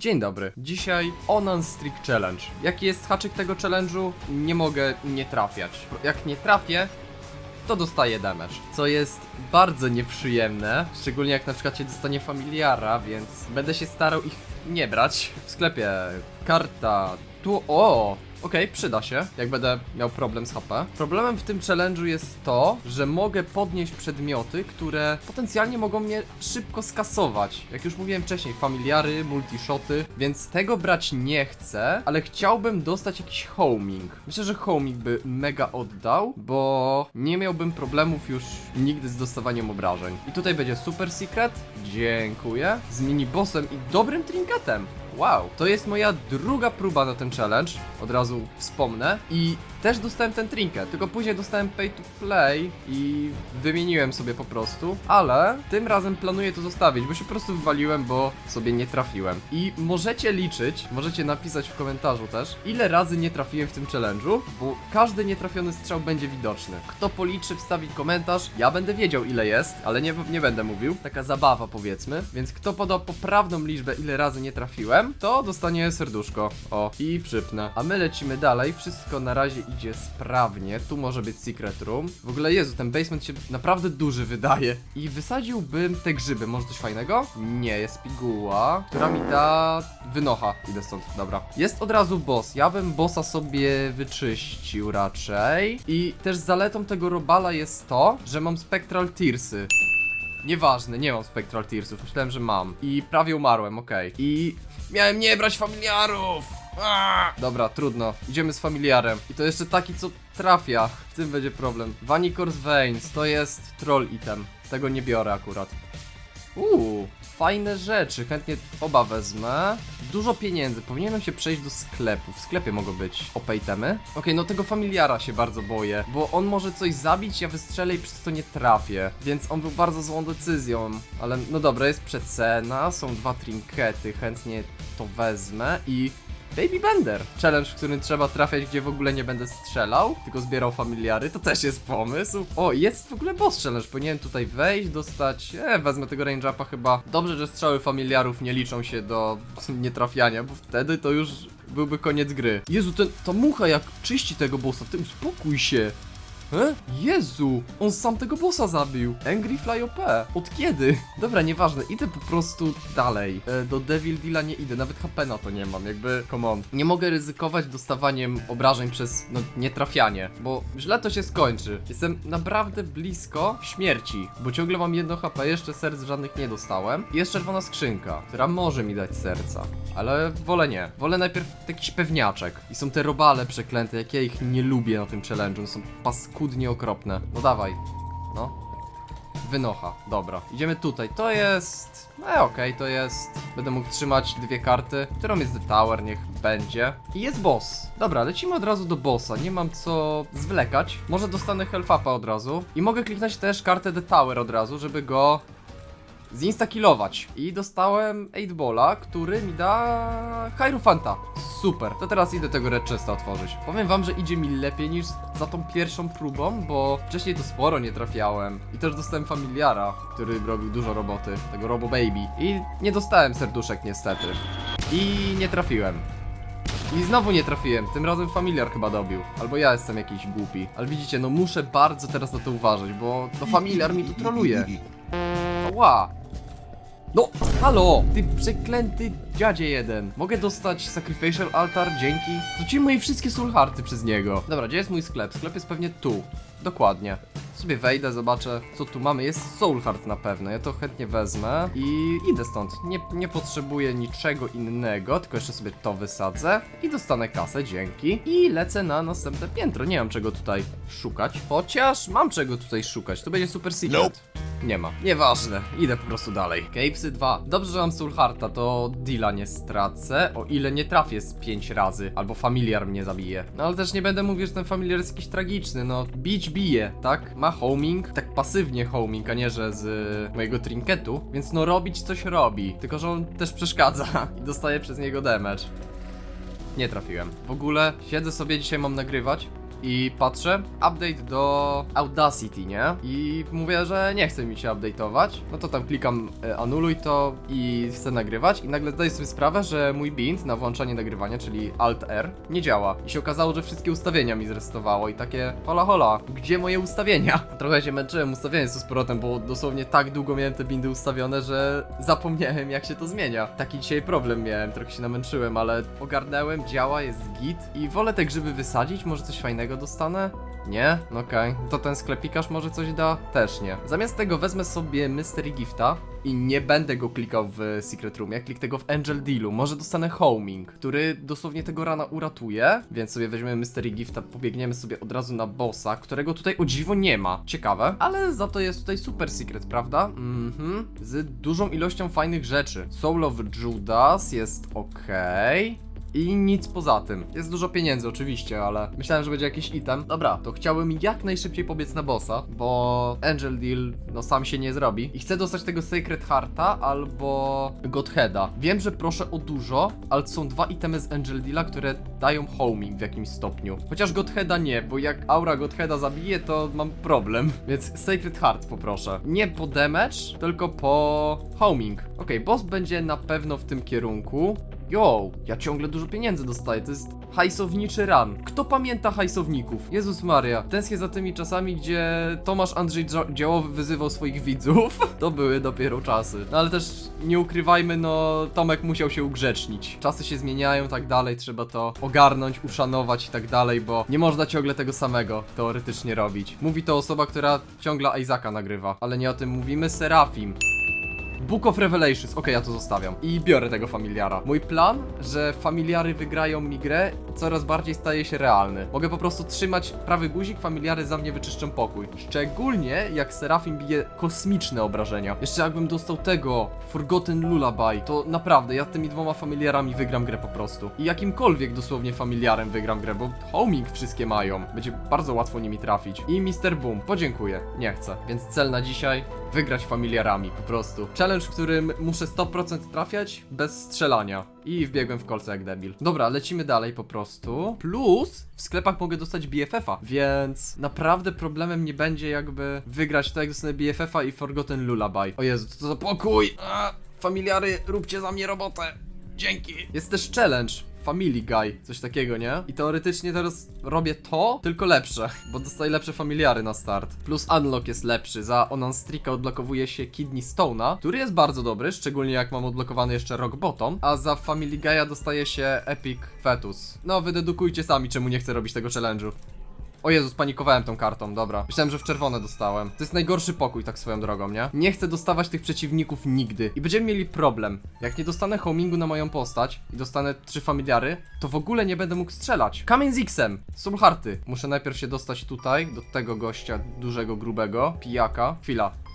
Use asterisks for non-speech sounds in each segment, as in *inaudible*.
Dzień dobry. Dzisiaj Onan Streak Challenge. Jaki jest haczyk tego challenge'u? Nie mogę nie trafiać. Jak nie trafię, to dostaję damage. Co jest bardzo nieprzyjemne, szczególnie jak na przykład się dostanie familiara, więc będę się starał ich nie brać. W sklepie karta tu o. Okej, przyda się, jak będę miał problem z HP. Problemem w tym challenge'u jest to, że mogę podnieść przedmioty, które potencjalnie mogą mnie szybko skasować. Jak już mówiłem wcześniej, familiary, multishoty, więc tego brać nie chcę, ale chciałbym dostać jakiś homing. Myślę, że homing by mega oddał, bo nie miałbym problemów już nigdy z dostawaniem obrażeń. I tutaj będzie super secret, dziękuję, z mini-bossem i dobrym trinketem. Wow, to jest moja druga próba na ten challenge, od razu wspomnę. I też dostałem ten trinket, tylko później dostałem pay to play i wymieniłem sobie po prostu. Ale tym razem planuję to zostawić, bo się po prostu wywaliłem, bo sobie nie trafiłem. I możecie liczyć, możecie napisać w komentarzu też, ile razy nie trafiłem w tym challenge'u, bo każdy nietrafiony strzał będzie widoczny. Kto policzy, wstawi komentarz, ja będę wiedział ile jest, ale nie, nie będę mówił. Taka zabawa powiedzmy. Więc kto poda poprawną liczbę, ile razy nie trafiłem, to dostanie serduszko. O, i przypnę. A my lecimy dalej, wszystko na razie idzie sprawnie. Tu może być secret room. W ogóle Jezu, ten basement się naprawdę duży wydaje. I wysadziłbym te grzyby, może coś fajnego? Nie, jest piguła, która mi da wynocha. Idę stąd, dobra. Jest od razu boss. Ja bym bossa sobie wyczyścił raczej. I też zaletą tego robala jest to, że mam spectral tearsy. Nieważne, nie mam Spectral Tearsów, myślałem, że mam. I prawie umarłem, okej. I miałem nie brać familiarów! Dobra, trudno. Idziemy z familiarem. I to jeszcze taki, co trafia. W tym będzie problem. Vanicors Veins, to jest troll item. Tego nie biorę akurat. Uuu, fajne rzeczy, chętnie oba wezmę. Dużo pieniędzy, powinienem się przejść do sklepu. W sklepie mogą być OP itemy. Okej, no tego familiara się bardzo boję, bo on może coś zabić, ja wystrzelę i przez to nie trafię. Więc on był bardzo złą decyzją. Ale no dobra, jest przecena, są dwa trinkety, chętnie to wezmę i Baby Bender. Challenge, w którym trzeba trafiać, gdzie w ogóle nie będę strzelał, tylko zbierał familiary. To też jest pomysł. O, jest w ogóle boss challenge. Powinienem tutaj wejść, dostać. E, wezmę tego range upa chyba. Dobrze, że strzały familiarów nie liczą się do *laughs* nietrafiania, bo wtedy to już byłby koniec gry. Jezu, ten, ta mucha jak czyści tego bossa. Ty uspokój się. Jezu, on sam tego bossa zabił. Angry Fly OP. Od kiedy? *laughs* Dobra, nieważne, idę po prostu dalej. E, do Devil Deala nie idę, nawet HP na to nie mam, jakby, come on. Nie mogę ryzykować dostawaniem obrażeń przez, no, nietrafianie, bo źle to się skończy. Jestem naprawdę blisko śmierci, bo ciągle mam jedno HP, jeszcze serc żadnych nie dostałem. I jest czerwona skrzynka, która może mi dać serca, ale wolę nie. Wolę najpierw jakiś pewniaczek. I są te robale przeklęte, jak ja ich nie lubię na tym challenge'u, są paskudnie okropne. No dawaj, no. Wynocha, dobra. Idziemy tutaj. To jest. E, okej, to jest. Będę mógł trzymać dwie karty. Którą jest The Tower, niech będzie. I jest boss. Dobra, lecimy od razu do bossa. Nie mam co zwlekać. Może dostanę health upa od razu. I mogę kliknąć też kartę The Tower od razu, żeby go zinstakillować. I dostałem 8 Balla, który mi da Hierophanta. Super. To teraz idę tego Red otworzyć. Powiem wam, że idzie mi lepiej niż za tą pierwszą próbą, bo wcześniej to sporo nie trafiałem. I też dostałem familiara, który robił dużo roboty. Tego Robo Baby. I nie dostałem serduszek niestety. I nie trafiłem. I znowu nie trafiłem, tym razem familiar chyba dobił. Albo ja jestem jakiś głupi. Ale widzicie, no muszę bardzo teraz na to uważać, bo to familiar mi tu troluje. Ła! No, halo! Ty przeklęty dziadzie jeden. Mogę dostać Sacrificial Altar, dzięki. Rzuciłem moje wszystkie soul hearty przez niego. Dobra, gdzie jest mój sklep? Sklep jest pewnie tu. Dokładnie. Sobie wejdę, zobaczę co tu mamy. Jest soul heart na pewno, ja to chętnie wezmę i idę stąd. Nie, nie potrzebuję niczego innego, tylko jeszcze sobie to wysadzę i dostanę kasę, dzięki. I lecę na następne piętro. Nie mam czego tutaj szukać, chociaż mam czego tutaj szukać. To będzie super secret. Nie ma. Nieważne. Idę po prostu dalej. Capesy 2. Dobrze, że mam Soul Hearta, to deala nie stracę, o ile nie trafię z 5 razy, albo familiar mnie zabije. No ale też nie będę mówił, że ten familiar jest jakiś tragiczny, no. Bić bije, tak? Ma homing, tak pasywnie homing, a nie, że z y, mojego trinketu, więc no robić coś robi. Tylko, że on też przeszkadza *laughs* i dostaje przez niego damage. Nie trafiłem. W ogóle siedzę sobie dzisiaj, mam nagrywać. I patrzę, update do Audacity, nie? I mówię, że nie chce mi się update'ować. No to tam klikam e, anuluj to i chcę nagrywać. I nagle zdaję sobie sprawę, że mój bind na włączanie nagrywania, czyli Alt R, nie działa. I się okazało, że wszystkie ustawienia mi zresetowało i takie hola hola, gdzie moje ustawienia? *laughs* Trochę się męczyłem ustawiając to z powrotem, bo dosłownie tak długo miałem te bindy ustawione, że zapomniałem jak się to zmienia. Taki dzisiaj problem miałem, trochę się namęczyłem, ale ogarnęłem, działa, jest git i wolę te grzyby wysadzić, może coś fajnego dostanę? Nie? No Okej. To ten sklepikarz może coś da? Też nie. Zamiast tego wezmę sobie Mystery Gifta i nie będę go klikał w Secret Roomie, kliknę go w Angel Dealu. Może dostanę Homing, który dosłownie tego rana uratuje, więc sobie weźmiemy Mystery Gifta, pobiegniemy sobie od razu na bossa, którego tutaj o dziwo nie ma. Ciekawe, ale za to jest tutaj super secret, prawda? Mhm. Z dużą ilością fajnych rzeczy. Soul of Judas jest okej. I nic poza tym. Jest dużo pieniędzy oczywiście, ale myślałem, że będzie jakiś item. Dobra, to chciałbym jak najszybciej pobiec na bossa, bo Angel Deal no sam się nie zrobi. I chcę dostać tego Sacred Hearta albo Godheada. Wiem, że proszę o dużo, ale są dwa itemy z Angel Deala, które dają homing w jakimś stopniu. Chociaż Godheada nie, bo jak aura Godheada zabije, to mam problem. *laughs* Więc Sacred Heart poproszę. Nie po damage, tylko po homing. Okej, boss będzie na pewno w tym kierunku. Yo, ja ciągle dużo pieniędzy dostaję, to jest hajsowniczy run. Kto pamięta hajsowników? Jezus Maria, tęsknię za tymi czasami, gdzie Tomasz Andrzej Dzia- Działowy wyzywał swoich widzów. *laughs* To były dopiero czasy. No ale też nie ukrywajmy, no Tomek musiał się ugrzecznić. Czasy się zmieniają, tak dalej, trzeba to ogarnąć, uszanować i tak dalej, bo nie można ciągle tego samego teoretycznie robić. Mówi to osoba, która ciągle Isaaca nagrywa, ale nie o tym mówimy, Serafim. Book of Revelations, okej, ja to zostawiam. I biorę tego familiara. Mój plan, że familiary wygrają mi grę, coraz bardziej staje się realny. Mogę po prostu trzymać prawy guzik, familiary za mnie wyczyszczą pokój. Szczególnie jak Serafim bije kosmiczne obrażenia. Jeszcze jakbym dostał tego Forgotten Lullaby, to naprawdę ja tymi dwoma familiarami wygram grę po prostu. I jakimkolwiek dosłownie familiarem wygram grę, bo homing wszystkie mają. Będzie bardzo łatwo nimi trafić. I Mr. Boom, podziękuję. Nie chcę. Więc cel na dzisiaj wygrać familiarami po prostu. Challenge, w którym muszę 100% trafiać bez strzelania. I wbiegłem w kolce jak debil. Dobra, lecimy dalej po prostu. Plus w sklepach mogę dostać BFF-a, więc naprawdę problemem nie będzie jakby wygrać to jak dostanę BFF-a i Forgotten Lullaby. O Jezu, co za pokój! A, familiary, róbcie za mnie robotę! Dzięki! Jest też challenge. Family Guy, coś takiego, nie? I teoretycznie teraz robię to, tylko lepsze, bo dostaję lepsze familiary na start. Plus unlock jest lepszy, za Onan Strika odblokowuje się Kidney Stone'a, który jest bardzo dobry, szczególnie jak mam odblokowany jeszcze Rock Bottom, a za Family Guy'a dostaje się Epic Fetus. No, wydedukujcie sami, czemu nie chcę robić tego challenge'u. O Jezus, panikowałem tą kartą, dobra. Myślałem, że w czerwone dostałem. To jest najgorszy pokój, tak swoją drogą, nie? Nie chcę dostawać tych przeciwników nigdy. I będziemy mieli problem. Jak nie dostanę homingu na moją postać i dostanę trzy familiary, to w ogóle nie będę mógł strzelać. Kamień z X-em. Subharty. Muszę najpierw się dostać tutaj, do tego gościa dużego, grubego. Pijaka. Chwila.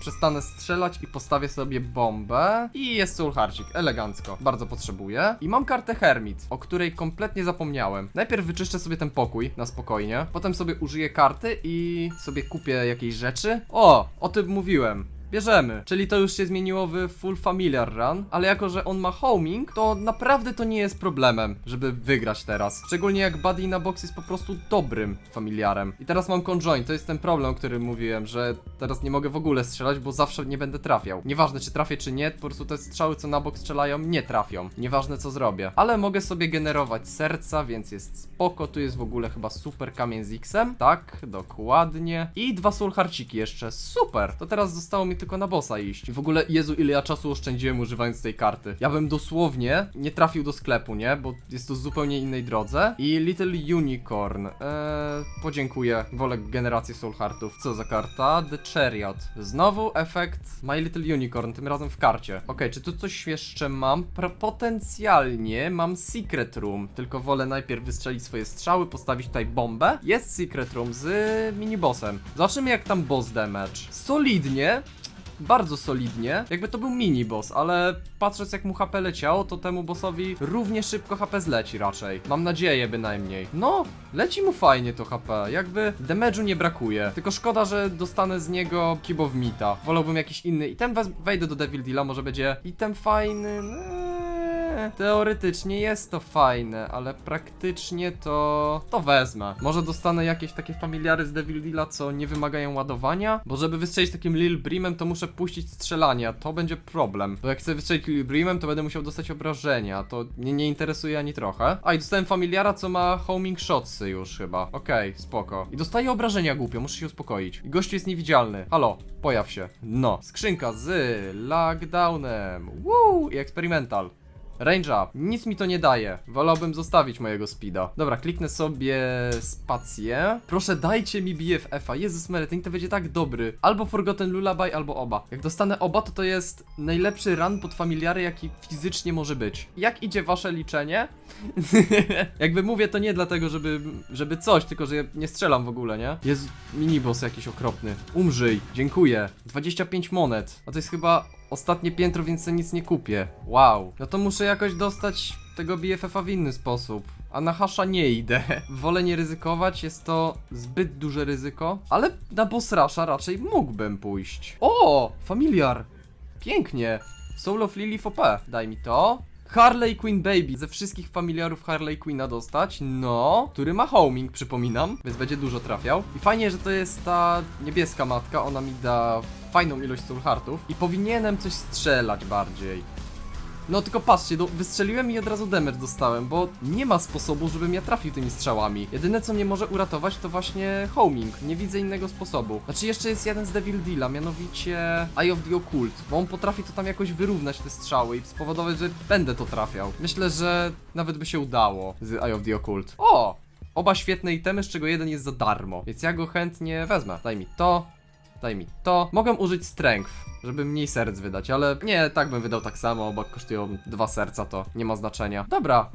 Przestanę strzelać i postawię sobie bombę. I jest sulharcik, elegancko. Bardzo potrzebuję. I mam kartę Hermit, o której kompletnie zapomniałem. Najpierw wyczyszczę sobie ten pokój na spokojnie. Potem sobie użyję karty i sobie kupię jakieś rzeczy. O, o tym mówiłem. Bierzemy. Czyli to już się zmieniło w Full Familiar Run, ale jako, że on ma homing, to naprawdę to nie jest problemem, żeby wygrać teraz. Szczególnie jak Buddy na box jest po prostu dobrym familiarem. I teraz mam conjoin, to jest ten problem, o którym mówiłem, że teraz nie mogę w ogóle strzelać, bo zawsze nie będę trafiał. Nieważne czy trafię czy nie, po prostu te strzały co na bok strzelają nie trafią. Nieważne co zrobię. Ale mogę sobie generować serca, więc jest spoko. Tu jest w ogóle chyba super kamień z X-em. Tak, dokładnie. I dwa sulharciki jeszcze. Super! To teraz zostało mi tylko na bossa iść. W ogóle, Jezu, ile ja czasu oszczędziłem używając tej karty. Ja bym dosłownie nie trafił do sklepu, nie? Bo jest to zupełnie innej drodze. I Little Unicorn. Eee, podziękuję. Wolę generację Soul Heartów. Co za karta? The Chariot. Znowu efekt My Little Unicorn, tym razem w karcie. Okej, czy tu coś jeszcze mam? Pro potencjalnie mam Secret Room, tylko wolę najpierw wystrzelić swoje strzały, postawić tutaj bombę. Jest Secret Room z minibossem. Zobaczymy jak tam boss damage. Solidnie, bardzo solidnie. Jakby to był mini boss, ale patrząc jak mu HP leciało, to temu bossowi równie szybko HP zleci raczej. Mam nadzieję bynajmniej. No, leci mu fajnie to HP. Jakby damage'u nie brakuje. Tylko szkoda, że dostanę z niego Kibo w Mita. Wolałbym jakiś inny item. Wez- Wejdę do Devil Deala, może będzie item fajny. Teoretycznie jest to fajne, ale praktycznie to... to wezmę. Może dostanę jakieś takie familiary z Devil Deala, co nie wymagają ładowania, bo żeby wystrzelić takim Lil Brimem, to muszę puścić strzelanie, a to będzie problem. Bo jak chcę wystrzelić Lil Brimem, to będę musiał dostać obrażenia, to mnie nie interesuje ani trochę. A i dostałem familiara, co ma homing shotsy już chyba. Okej, spoko. I dostaję obrażenia głupio, muszę się uspokoić. I gościu jest niewidzialny. Halo, pojaw się. No. Skrzynka z lockdownem. Woo! I experimental. Range up. Nic mi to nie daje. Wolałbym zostawić mojego speeda. Dobra, kliknę sobie spację. Proszę, dajcie mi BFF-a. Jezus Mary, ten to będzie tak dobry. Albo Forgotten Lullaby, albo oba. Jak dostanę oba, to to jest najlepszy run pod familiary, jaki fizycznie może być. Jak idzie wasze liczenie? *laughs* Jakby mówię to nie dlatego, żeby, żeby coś, tylko że nie strzelam w ogóle, nie? Jest miniboss jakiś okropny. Umrzyj. Dziękuję. 25 monet. A to jest chyba ostatnie piętro, więc sobie nic nie kupię. Wow. No to muszę jakoś dostać tego BFF-a w inny sposób. A na hasza nie idę. *laughs* Wolę nie ryzykować, jest to zbyt duże ryzyko. Ale na boss raczej mógłbym pójść. O! Familiar! Pięknie! Soul of Lily OP. Daj mi to. Harley Quinn Baby. Ze wszystkich familiarów Harley Quinna dostać. No, który ma homing, przypominam, więc będzie dużo trafiał. I fajnie, że to jest ta niebieska matka. Ona mi da fajną ilość soul heartów. I powinienem coś strzelać bardziej. No tylko patrzcie, do, wystrzeliłem i od razu damage dostałem, bo nie ma sposobu, żebym ja trafił tymi strzałami. Jedyne co mnie może uratować to właśnie homing. Nie widzę innego sposobu. Znaczy jeszcze jest jeden z Devil Deala, mianowicie Eye of the Occult, bo on potrafi to tam jakoś wyrównać te strzały i spowodować, że będę to trafiał. Myślę, że nawet by się udało z Eye of the Occult. O! Oba świetne itemy, z czego jeden jest za darmo, więc ja go chętnie wezmę. Daj mi to, Daj mi to. Mogę użyć strength, żeby mniej serc wydać, ale nie, tak bym wydał tak samo, bo kosztują dwa serca, to nie ma znaczenia. Dobra.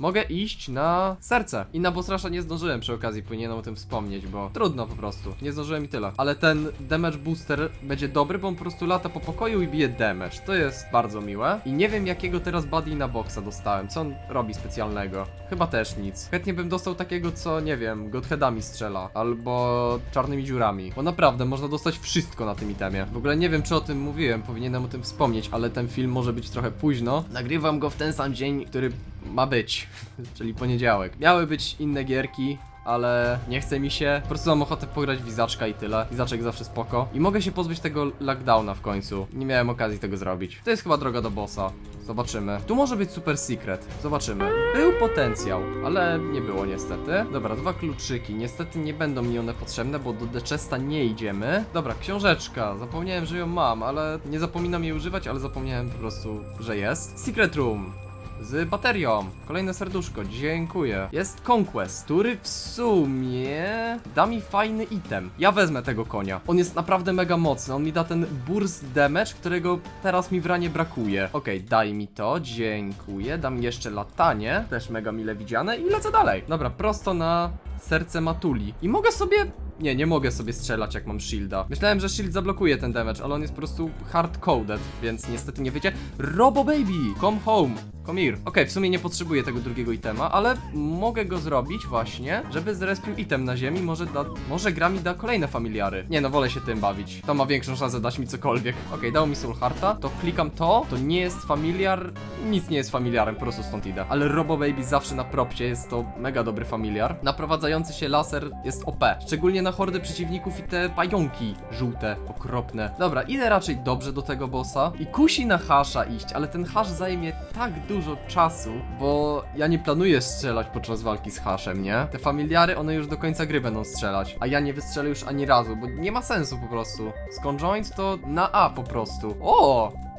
Mogę iść na serce. I na boss rusha nie zdążyłem przy okazji, powinienem o tym wspomnieć, bo trudno po prostu. Nie zdążyłem i tyle. Ale ten damage booster będzie dobry, bo on po prostu lata po pokoju i bije damage. To jest bardzo miłe. I nie wiem jakiego teraz buddy na boxa dostałem. Co on robi specjalnego? Chyba też nic. Chętnie bym dostał takiego, co nie wiem, godheadami strzela. Albo czarnymi dziurami. Bo naprawdę można dostać wszystko na tym itemie. W ogóle nie wiem czy o tym mówiłem, powinienem o tym wspomnieć, ale ten film może być trochę późno. Nagrywam go w ten sam dzień, który ma być, czyli poniedziałek. Miały być inne gierki, ale nie chce mi się. Po prostu mam ochotę pograć Wizaczka i tyle. Wizaczek zawsze spoko. I mogę się pozbyć tego lockdowna w końcu. Nie miałem okazji tego zrobić. To jest chyba droga do bossa. Zobaczymy. Tu może być super secret. Zobaczymy. Był potencjał, ale nie było niestety. Dobra, dwa kluczyki. Niestety nie będą mi one potrzebne, bo do Dechesta nie idziemy. Dobra, książeczka. Zapomniałem, że ją mam, ale nie zapominam jej używać, ale zapomniałem po prostu, że jest. Secret Room z baterią. Kolejne serduszko, dziękuję. Jest Conquest, który w sumie da mi fajny item. Ja wezmę tego konia. On jest naprawdę mega mocny. On mi da ten burst damage, którego teraz mi w ranie brakuje. Okej, daj mi to, dziękuję. Dam jeszcze latanie, też mega mile widziane i lecę dalej. Dobra, prosto na serce Matuli. I mogę sobie nie, nie mogę sobie strzelać jak mam shielda. Myślałem, że shield zablokuje ten damage, ale on jest po prostu hard-coded, więc niestety nie wyjdzie. Robo Baby! Come home! Come here. Okej, w sumie nie potrzebuję tego drugiego itema, ale mogę go zrobić właśnie, żeby zrespił item na ziemi, może da, może gra mi da kolejne familiary. Nie no, wolę się tym bawić. To ma większą szansę dać mi cokolwiek. Okej, dał mi Soul Hearta, to klikam to, to nie jest familiar, nic nie jest familiarem, po prostu stąd idę. Ale Robo Baby zawsze na propcie jest to mega dobry familiar. Naprowadzający się laser jest OP, szczególnie na hordy przeciwników i te pająki żółte, okropne. Dobra, idę raczej dobrze do tego bossa i kusi na hasza iść, ale ten hasz zajmie tak dużo czasu, bo ja nie planuję strzelać podczas walki z haszem, nie? Te familiary, one już do końca gry będą strzelać, a ja nie wystrzelę już ani razu, bo nie ma sensu po prostu. Z conjoint to na A po prostu. O!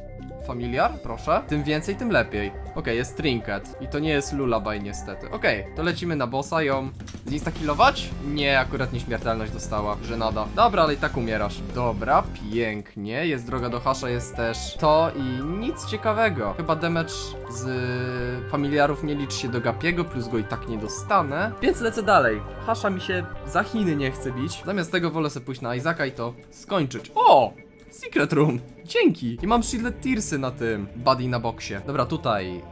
Familiar, proszę. Tym więcej, tym lepiej. Okej, jest trinket. I to nie jest lullaby niestety. Okej, to lecimy na bossa ją zinstakilować? Nie, akurat nieśmiertelność dostała, że nada. Dobra, ale i tak umierasz. Dobra, pięknie. Jest droga do hasza, jest też to i nic ciekawego. Chyba damage z familiarów nie liczy się do Gapiego, plus go i tak nie dostanę. Więc lecę dalej. Hasza mi się za Chiny nie chce bić. Zamiast tego wolę sobie pójść na Isaaca i to skończyć. O! Secret Room! Dzięki! I mam Shielded Tearsy na tym. Buddy na boksie. Dobra, tutaj.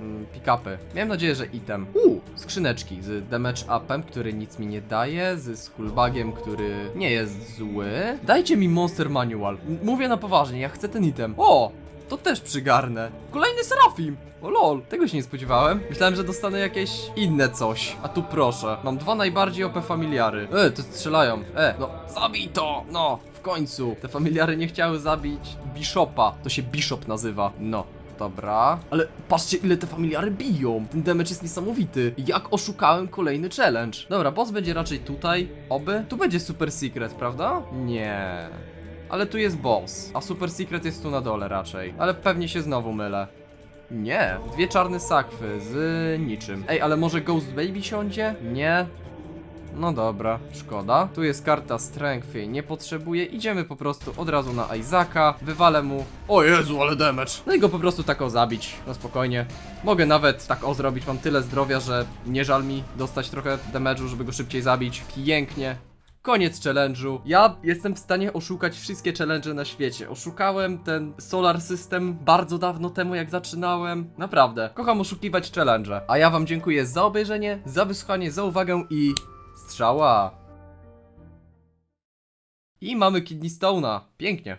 Mm, Pick-upy. Miałem nadzieję, że item. Uuu, skrzyneczki z damage upem, który nic mi nie daje, z skullbagiem, który nie jest zły. Dajcie mi Monster Manual. M- Mówię na poważnie, ja chcę ten item. O! to też przygarnę. Kolejny Serafim! O lol, tego się nie spodziewałem. Myślałem, że dostanę jakieś inne coś. A tu proszę, mam dwa najbardziej OP familiary. E, to strzelają. E, no, zabij to! No, w końcu. Te familiary nie chciały zabić Bishopa. To się Bishop nazywa. No. Dobra, ale patrzcie ile te familiary biją. Ten damage jest niesamowity. Jak oszukałem kolejny challenge. Dobra, boss będzie raczej tutaj. Oby. Tu będzie super secret, prawda? Nie. Ale tu jest boss, a super secret jest tu na dole raczej. Ale pewnie się znowu mylę. Nie, dwie czarne sakwy z niczym. Ej, ale może Ghost Baby siądzie? Nie. No dobra, szkoda. Tu jest karta Strength, jej nie potrzebuję. Idziemy po prostu od razu na Isaaca. Wywalę mu. O Jezu, ale damage. No i go po prostu tak o zabić. No spokojnie. Mogę nawet tak o zrobić. Mam tyle zdrowia, że nie żal mi dostać trochę damage'u, żeby go szybciej zabić. Pięknie. Koniec challenge'u. Ja jestem w stanie oszukać wszystkie challenge na świecie. Oszukałem ten Solar System bardzo dawno temu, jak zaczynałem. Naprawdę, kocham oszukiwać challenge. A ja wam dziękuję za obejrzenie, za wysłuchanie, za uwagę i strzała. I mamy Kidney Stone'a. Pięknie.